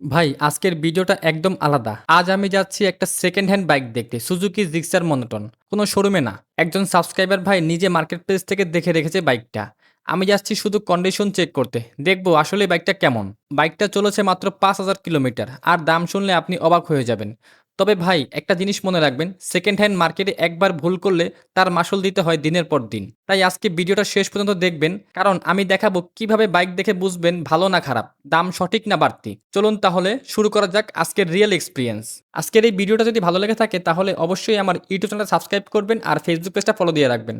ভাই, আজকের ভিডিওটা একদম আলাদা। আজ আমি যাচ্ছি একটা সেকেন্ড হ্যান্ড বাইক দেখতে সুজুকি জিক্সার মনোটন কোনো শোরুমে না। একজন সাবস্ক্রাইবার ভাই নিজে মার্কেট প্লেস থেকে দেখে রেখেছে বাইকটা আমি যাচ্ছি শুধু কন্ডিশন চেক করতে। দেখব আসলে বাইকটা কেমন। বাইকটা চলেছে মাত্র পাঁচ হাজার কিলোমিটার আর দাম শুনলে আপনি অবাক হয়ে যাবেন। তবে ভাই, একটা জিনিস মনে রাখবেন সেকেন্ড হ্যান্ড মার্কেটে একবার ভুল করলে তার মাসুল দিতে হয় দিনের পর দিন। তাই আজকে ভিডিওটা শেষ পর্যন্ত দেখবেন, কারণ আমি দেখাবো কীভাবে বাইক দেখে বুঝবেন ভালো না খারাপ, দাম সঠিক না বাড়তি। চলুন তাহলে শুরু করা যাক আজকের রিয়েল এক্সপিরিয়েন্স আজকের এই ভিডিওটা যদি ভালো লেগে থাকে, তাহলে অবশ্যই আমার ইউটিউব চ্যানেলটা সাবস্ক্রাইব করবেন আর ফেসবুক পেজটা ফলো দিয়ে রাখবেন।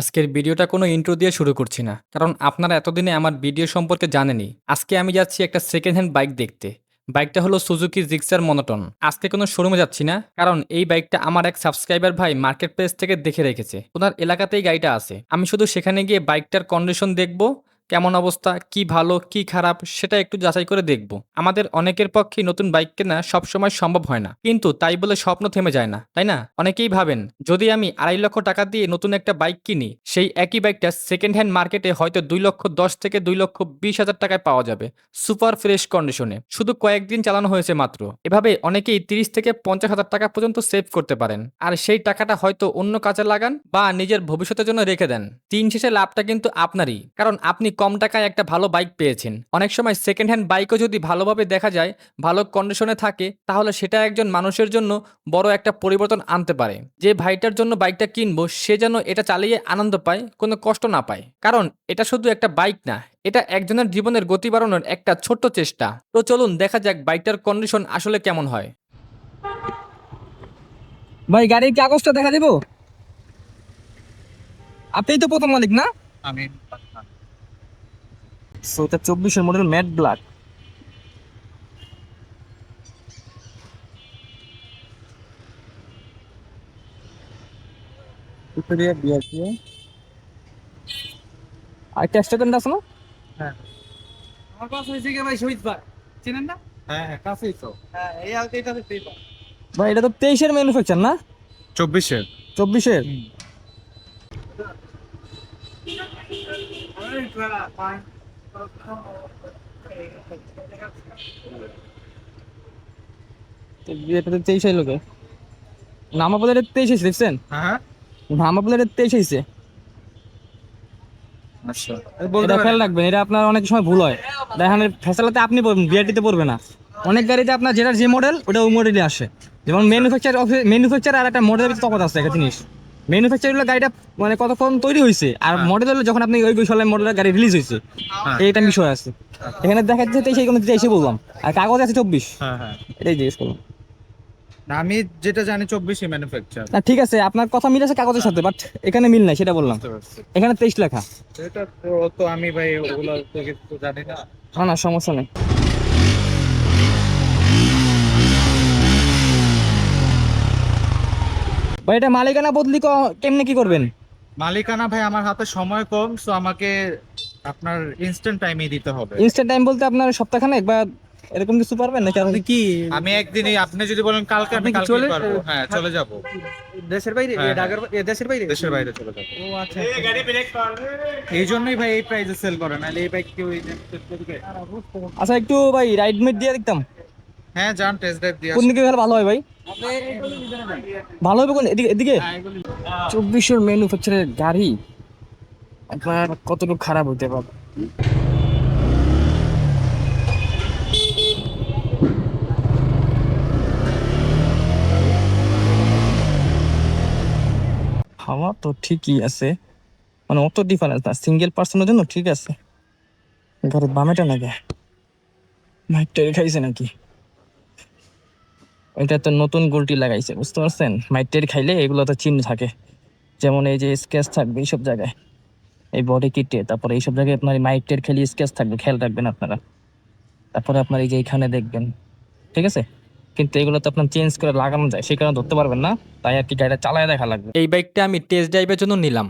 আজকের ভিডিওটা কোনো ইন্ট্রো দিয়ে শুরু করছি না, কারণ আপনারা এতদিনে আমার ভিডিও সম্পর্কে জানেনি আজকে আমি যাচ্ছি একটা সেকেন্ড হ্যান্ড বাইক দেখতে। বাইকটা হলো সুজুকি জিক্সার মনোটন। আজকে কোনো শোরুমে যাচ্ছি না, কারণ এই বাইকটা আমার এক সাবস্ক্রাইবার ভাই মার্কেট প্লেস থেকে দেখে রেখেছে। ওনার এলাকাতেই গাড়িটা আছে। আমি শুধু সেখানে গিয়ে বাইকটার কন্ডিশন দেখব কেমন অবস্থা, কি ভালো, কি খারাপ, সেটা একটু যাচাই করে দেখব। আমাদের অনেকের পক্ষেই নতুন বাইক কেনা সবসময় সম্ভব হয় না। কিন্তু তাই বলে স্বপ্ন থেমে যায় না, তাই না? অনেকেই ভাবেন, যদি আমি আড়াই লক্ষ টাকা দিয়ে নতুন একটা বাইক কিনি, সেই একই বাইকটা সেকেন্ড হ্যান্ড মার্কেটে হয়তো দুই লক্ষ দশ থেকে দুই লক্ষ বিশ হাজার টাকায় পাওয়া যাবে সুপার ফ্রেশ কন্ডিশনে শুধু কয়েকদিন চালানো হয়েছে মাত্র। এভাবে অনেকেই তিরিশ থেকে পঞ্চাশ হাজার টাকা পর্যন্ত সেভ করতে পারেন। আর সেই টাকাটা হয়তো অন্য কাজে লাগান বা নিজের ভবিষ্যতের জন্য রেখে দেন। তিন শেষে লাভটা কিন্তু আপনারই। কারণ আপনি কম টাকায় একটা ভালো বাইক পেয়েছেন। অনেক সময় সেকেন্ড হ্যান্ড বাইকও যদি ভালোভাবে দেখা যায় ভালো কন্ডিশনে থাকে তাহলে সেটা একজন মানুষের জন্য বড় একটা পরিবর্তন আনতে পারে। যে ভাইটার জন্য বাইকটা কিনবো সে যেন এটা চালিয়ে আনন্দ পায় কোনো কষ্ট না পায়। কারণ এটা শুধু একটা বাইক না এটা একজনের জীবনের গতি বাড়ানোর একটা ছোট্ট চেষ্টা। তো চলুন দেখা যাক বাইকটার কন্ডিশন আসলে কেমন হয়। ভাই গাড়ির কাগজটা দেখা দেবো? আপনি তো প্রথম মালিক না? আমি সো এটা চব্বিশের মডেল ম্যাট ব্ল্যাক আর টেস্টেন্ট আছে না? আমার কাছে হয়েছে কি ভাই শহীদ ভাই। চিনেন না? হ্যাঁ হ্যাঁ কাছেই তো। হ্যাঁ এই আলতে এটা ভাই এটা তো ম্যানুফ্যাকচার না? তেইশ নামা তেইশ দেখছেন? হ্যাঁ নামা বলে তেইশ হয়েছে। আচ্ছা এটা খেয়াল রাখবেন এটা আপনার অনেক সময় ভুল হয়। দেখেন ফেসালাতে আপনি পড়বেন বিআরটিতে পড়বে না। অনেক গাড়িতে আপনার যেটা যে মডেল ওটা ওই মডেলই আসে। যেমন ম্যানুফ্যাকচার ম্যানুফ্যাকচার আর একটা মডেলের ভিতরে তফাৎ আছে একটা জিনিস। ম্যানুফ্যাকচার গাড়িটা মানে কতক্ষণ তৈরি হয়েছে আর মডেল হলো যখন আপনি ওই সালের মডেলের গাড়ি রিলিজ হয়েছে এইটা বিষয় আছে। এখানে দেখা যাচ্ছে তেইশ কোনো তেইশে বললাম। আর কাগজ আছে চব্বিশ। হ্যাঁ হ্যাঁ। এটাই জিজ্ঞেস করলাম। আমি যেটা জানি চব্বিশে ম্যানুফ্যাকচার না ঠিক আছে আপনার কথা মিল আছে কাগজের সাথে বাট এখানে মিল নাই সেটা বললাম। এখানে তেইশ লেখা। এটা তো আমি ভাই ওগুলো জানি না। না না সমস্যা নেই। ভাই এটা মালিকানা বদলি ক- কেমনে কি করবেন? মালিকানা ভাই আমার হাতে সময় কম সো আমাকে আপনার ইনস্ট্যান্ট টাইমই দিতে হবে। ইনস্ট্যান্ট টাইম বলতে আপনার সপ্তাহখানেক বা এরকম কিছু পারবেন না কারণ কি আমি একদিনই আপনি যদি বলেন কালকে আমি কালকে চলে- পারব। হ্যাঁ চলে যাব। দেশের বাইরে? হ্যাঁ, হ্যাঁ। ঢাকার দেশের বাইরে? দেশের বাইরে চলে যাব। ও আচ্ছা এই গাড়ি ব্রেক কর। এই জন্যই ভাই এই প্রাইসে সেল করে নাহলে এই বাইক কেউ এই আচ্ছা একটু ভাই রাইড মিট দিয়ে দেখতাম। হ্যাঁ যান টেস্ট ড্রাইভ দিয়ে কোন দিকে ভালো হয় ভাই? ভালো হবে এদিকে এদিকে? চব্বিশের ম্যানুফ্যাকচারের গাড়ি আপনার কতটুকু খারাপ হতে পারে? হাওয়া তো ঠিকই আছে। মানে অত ডিফারেন্স না সিঙ্গেল পার্সনের জন্য ঠিক আছে। ঘরের বামেটা নাকি? মাইকটা খাইছে নাকি? এটা তো নতুন গোলটি লাগাইছে, বুঝতে পারছেন? মাইটের খাইলে এগুলো তো চিহ্ন থাকে। যেমন এই যে স্কেচ থাকবে এইসব জায়গায়। এই বডি কিটে তারপরে এইসব জায়গায় আপনার মাইটের খেলে স্কেচ থাকবে, খেয়াল রাখবেন আপনারা। তারপরে আপনার এই যে এইখানে দেখবেন, ঠিক আছে? কিন্তু এগুলো তো আপনার চেঞ্জ করে লাগানো যায়, সেই কারণে ধরতে পারবেন না। তাই আর কি গাড়িটা চালায় দেখা লাগবে। এই বাইকটা আমি টেস্ট ড্রাইভের জন্য নিলাম।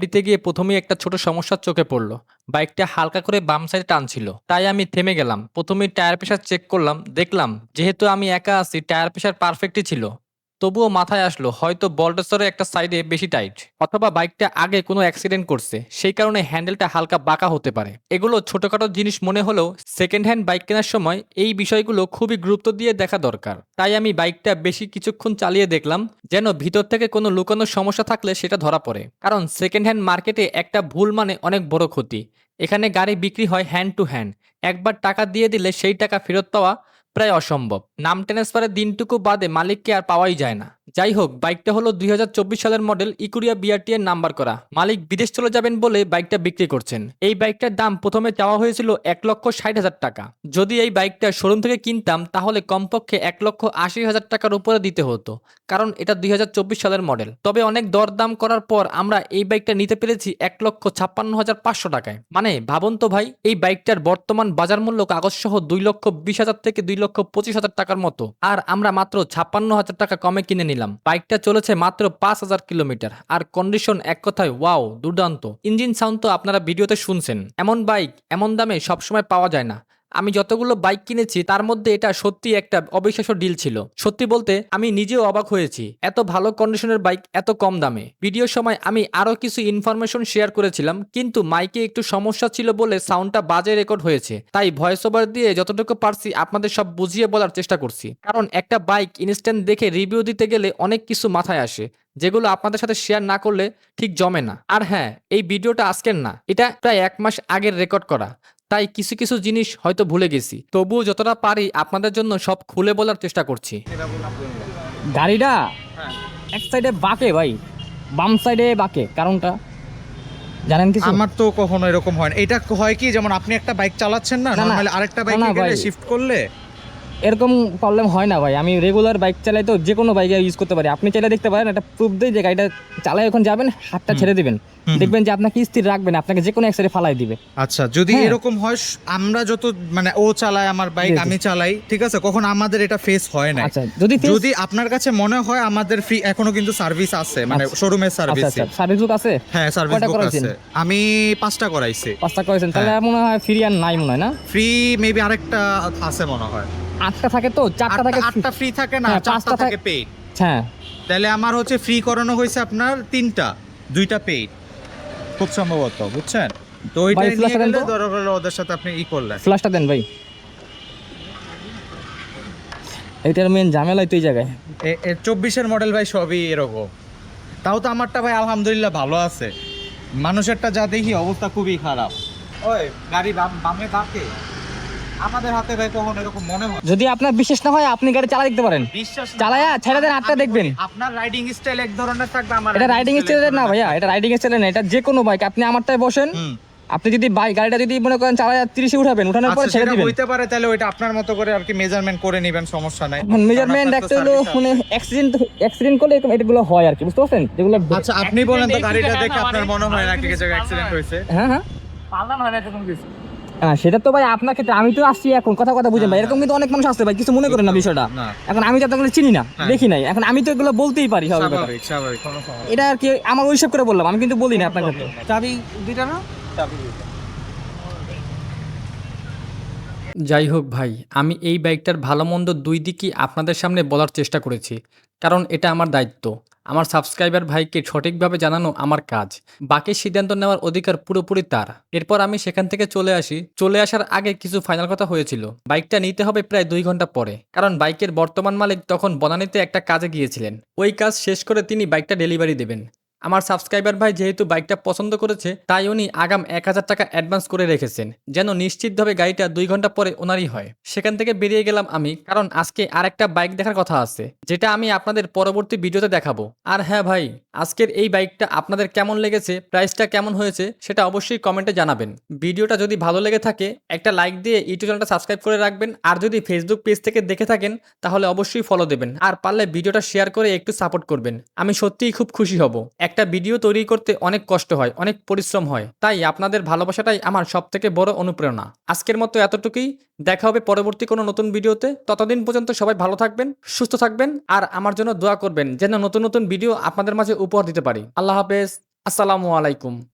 দিতে গিয়ে প্রথমেই একটা ছোট সমস্যার চোখে পড়ল। বাইকটা হালকা করে বাম সাইডে টানছিল। তাই আমি থেমে গেলাম। প্রথমেই টায়ার প্রেশার চেক করলাম। দেখলাম, যেহেতু আমি একা আছি, টায়ার প্রেশার পারফেক্টই ছিল। তবুও মাথায় আসলো, হয়তো বল্ডেসরের একটা সাইডে বেশি টাইট, অথবা বাইকটা আগে কোনো অ্যাক্সিডেন্ট করছে, সেই কারণে হ্যান্ডেলটা হালকা বাঁকা হতে পারে। এগুলো ছোটখাটো জিনিস মনে হলেও সেকেন্ড হ্যান্ড বাইক কেনার সময় এই বিষয়গুলো খুবই গুরুত্ব দিয়ে দেখা দরকার। তাই আমি বাইকটা বেশি কিছুক্ষণ চালিয়ে দেখলাম, যেন ভিতর থেকে কোনো লুকানো সমস্যা থাকলে সেটা ধরা পড়ে। কারণ সেকেন্ড হ্যান্ড মার্কেটে একটা ভুল মানে অনেক বড় ক্ষতি। এখানে গাড়ি বিক্রি হয় হ্যান্ড টু হ্যান্ড একবার টাকা দিয়ে দিলে সেই টাকা ফেরত পাওয়া প্রায় অসম্ভব। নাম ট্রান্সফারের দিনটুকু বাদে মালিককে আর পাওয়াই যায় না। যাই হোক বাইকটা হলো দুই হাজার চব্বিশ সালের মডেল ইকুরিয়া বিআরটি এর নাম্বার করা। মালিক বিদেশ চলে যাবেন বলে বাইকটা বিক্রি করছেন। এই বাইকটার দাম প্রথমে চাওয়া হয়েছিল এক লক্ষ ষাট হাজার টাকা। যদি এই বাইকটা শোরুম থেকে কিনতাম, তাহলে কমপক্ষে এক লক্ষ আশি হাজার টাকার উপরে দিতে হতো, কারণ এটা দুই হাজার চব্বিশ সালের মডেল তবে অনেক দরদাম করার পর আমরা এই বাইকটা নিতে পেরেছি এক লক্ষ ছাপ্পান্ন হাজার পাঁচশো টাকায়। মানে ভাবুন তো ভাই, এই বাইকটার বর্তমান বাজার মূল্য কাগজ সহ দুই লক্ষ বিশ হাজার থেকে দুই লক্ষ পঁচিশ হাজার টাকার মতো। আর আমরা মাত্র ছাপ্পান্ন হাজার টাকা কমে কিনে নিলাম। বাইকটা চলেছে মাত্র পাঁচ হাজার কিলোমিটার। আর কন্ডিশন এক কথায় ওয়াও দুর্দান্ত। ইঞ্জিন সাউন্ড তো আপনারা ভিডিওতে শুনছেন। এমন বাইক, এমন দামে সবসময় পাওয়া যায় না। আমি যতগুলো বাইক কিনেছি, তার মধ্যে এটা সত্যি একটা অবিশ্বাস্য ডিল ছিল। সত্যি বলতে, আমি নিজেও অবাক হয়েছি। এত ভালো কন্ডিশনের বাইক এত কম দামে। ভিডিওর সময় আমি আরও কিছু ইনফরমেশন শেয়ার করেছিলাম, কিন্তু মাইকে একটু সমস্যা ছিল বলে সাউন্ডটা বাজে রেকর্ড হয়েছে। তাই ভয়েস ওভার দিয়ে যতটুকু পারছি আপনাদের সব বুঝিয়ে বলার চেষ্টা করছি। কারণ একটা বাইক ইনস্ট্যান্ট দেখে রিভিউ দিতে গেলে অনেক কিছু মাথায় আসে, যেগুলো আপনাদের সাথে শেয়ার না করলে ঠিক জমে না। আর হ্যাঁ এই ভিডিওটা আজকের না, এটা প্রায় এক মাস আগের রেকর্ড করা। তাই কিছু কিছু জিনিস হয়তো ভুলে গেছি। তবুও যতটা পারি আপনাদের জন্য সব খুলে বলার চেষ্টা করছি। গাড়িটা হ্যাঁ। এক সাইডে বাঁকে ভাই বাম সাইডে বাঁকে কারণটা? জানেন কিছু? আমার তো কখনো এরকম হয় না। এটা হয় কি যেমন আপনি একটা বাইক চালাচ্ছেন না। নরমালি আরেকটা বাইক বাইকে গেলে শিফট করলে এরকম প্রবলেম হয় না ভাই। আমি রেগুলার বাইক চালাই তো যে কোনো বাইকে ইউজ করতে পারি। আপনি চাইলে দেখতে পারেন একটা প্রুফ দেয় যে গাড়িটা চালাই ওখানে যাবেন হাতটা ছেড়ে দিবেন। দেখবেন যে আপনাকে স্থির রাখবেন আপনাকে যে কোনো এক সাইডে ফালাই দিবে। আচ্ছা যদি হ্যাঁ। এরকম হয় আমরা যত মানে ও চালায় আমার বাইক। আমি চালাই ঠিক আছে? কখন আমাদের এটা ফেস হয় না আচ্ছা যদি যদি আপনার কাছে মনে হয় আমাদের ফ্রি এখনও কিন্তু সার্ভিস আছে মানে। শোরুমের সার্ভিস আচ্ছা সার্ভিস বুক আছে? হ্যাঁ সার্ভিস বুক আছে। আমি পাঁচটা করাইছি। পাঁচটা করেছেন। তাহলে হ্যাঁ। মনে হয় ফ্রি আর নাই মনে হয় না? ফ্রি মেবি আরেকটা আছে মনে হয়। আটটা থাকে তো? চারটা থাকে আটটা- ফ্রি থাকে না হ্যাঁ, চারটা থাকে পেইড হ্যাঁ। তাহলে আমার হচ্ছে ফ্রি করানো হয়েছে আপনার তিনটা দুইটা পেইড খুব সম্ভবত বুঝছেন? তো ওইটা ভাই, নিয়ে গেলে। ধরো হলো ওদের সাথে আপনি ই করলেন। ফ্ল্যাশটা দেন ভাই। এইটার মেন ঝামেলাই তো এই জায়গায়। চব্বিশের মডেল ভাই সবই এরকম। তাও তো আমারটা ভাই আলহামদুলিল্লাহ ভালো আছে। মানুষেরটা যা দেখি অবস্থা খুবই খারাপ। ওই গাড়ি বাম- বামে বাঁকে। আমাদের হাতে ভাই কখন এরকম মনে হয়। যদি আপনার বিশেষ না হয় আপনি গাড়ি চালা দেখতে পারেন। বিশ্বাস না- চালায়া ছেড়ে দেন আটটা দেখবেন। আপনার রাইডিং স্টাইল এক ধরনের থাকবে আমার এটা রাইডিং স্টাইলের না ভাইয়া এটা রাইডিং স্টাইলের না এটা যে কোনো বাইক আপনি আমারটায় বসেন আপনি যদি বাইক গাড়িটা যদি মনে করেন চালায়া তিরিশে উঠাবেন উঠানোর পরে আচ্ছা, ছেড়ে সেটা দিবেন। হইতে পারে তাহলে ওইটা আপনার মতো করে আর কি মেজারমেন্ট করে নেবেন সমস্যা নাই। মেজারমেন্ট একটা হলো মানে অ্যাক্সিডেন্ট অ্যাক্সিডেন্ট করলে এরকম এগুলো হয় আর কি বুঝতে পারছেন? যেগুলো আচ্ছা আপনি বলেন তো গাড়িটা দেখে আপনার মনে হয় নাকি কিছু অ্যাক্সিডেন্ট হয়েছে। হ্যাঁ হ্যাঁ। হ্যাঁ সেটা তো ভাই আপনার ক্ষেত্রে আমি তো আসছি এখন কথা কথা বুঝেন ভাই এরকম কিন্তু অনেক মানুষ আসছে ভাই কিছু মনে করেন না বিষয়টা। এখন আমি তো আপনাকে চিনি না হ্যাঁ। দেখি নাই। এখন আমি তো এগুলো বলতেই পারি এটা আর কি আমার ওইসব করে বললাম আমি কিন্তু বলি না আপনাকে চাবি দুইটা না যাই হোক ভাই আমি এই বাইকটার ভালো মন্দ দুই দিকই আপনাদের সামনে বলার চেষ্টা করেছি কারণ এটা আমার দায়িত্ব। আমার সাবস্ক্রাইবার ভাইকে সঠিকভাবে জানানো আমার কাজ। বাকি সিদ্ধান্ত নেওয়ার অধিকার পুরোপুরি তার। এরপর আমি সেখান থেকে চলে আসি। চলে আসার আগে কিছু ফাইনাল কথা হয়েছিল। বাইকটা নিতে হবে প্রায় দুই ঘণ্টা পরে। কারণ বাইকের বর্তমান মালিক তখন বনানিতে একটা কাজে গিয়েছিলেন। ওই কাজ শেষ করে তিনি বাইকটা ডেলিভারি দেবেন। আমার সাবস্ক্রাইবার ভাই যেহেতু বাইকটা পছন্দ করেছে, তাই উনি আগাম এক হাজার টাকা অ্যাডভান্স করে রেখেছেন, যেন নিশ্চিতভাবে গাড়িটা দুই ঘণ্টা পরে ওনারই হয়। সেখান থেকে বেরিয়ে গেলাম আমি, কারণ আজকে আর একটা বাইক দেখার কথা আছে, যেটা আমি আপনাদের পরবর্তী ভিডিওতে দেখাবো। আর হ্যাঁ ভাই, আজকের এই বাইকটা আপনাদের কেমন লেগেছে প্রাইসটা কেমন হয়েছে, সেটা অবশ্যই কমেন্টে জানাবেন। ভিডিওটা যদি ভালো লেগে থাকে, একটা লাইক দিয়ে ইউটিউব চ্যানেলটা সাবস্ক্রাইব করে রাখবেন, আর যদি ফেসবুক পেজ থেকে দেখে থাকেন, তাহলে অবশ্যই ফলো দেবেন। আর পারলে ভিডিওটা শেয়ার করে একটু সাপোর্ট করবেন। আমি সত্যিই খুব খুশি হব। একটা ভিডিও তৈরি করতে অনেক কষ্ট হয়, অনেক পরিশ্রম হয়। তাই আপনাদের ভালোবাসাটাই আমার সব থেকে বড় অনুপ্রেরণা। আজকের মতো এতটুকুই। দেখা হবে পরবর্তী কোনো নতুন ভিডিওতে। ততদিন পর্যন্ত সবাই ভালো থাকবেন, সুস্থ থাকবেন আর আমার জন্য দোয়া করবেন যেন নতুন নতুন ভিডিও আপনাদের মাঝে উপহার দিতে পারি। আল্লাহ হাফেজ। আসসালামু আলাইকুম।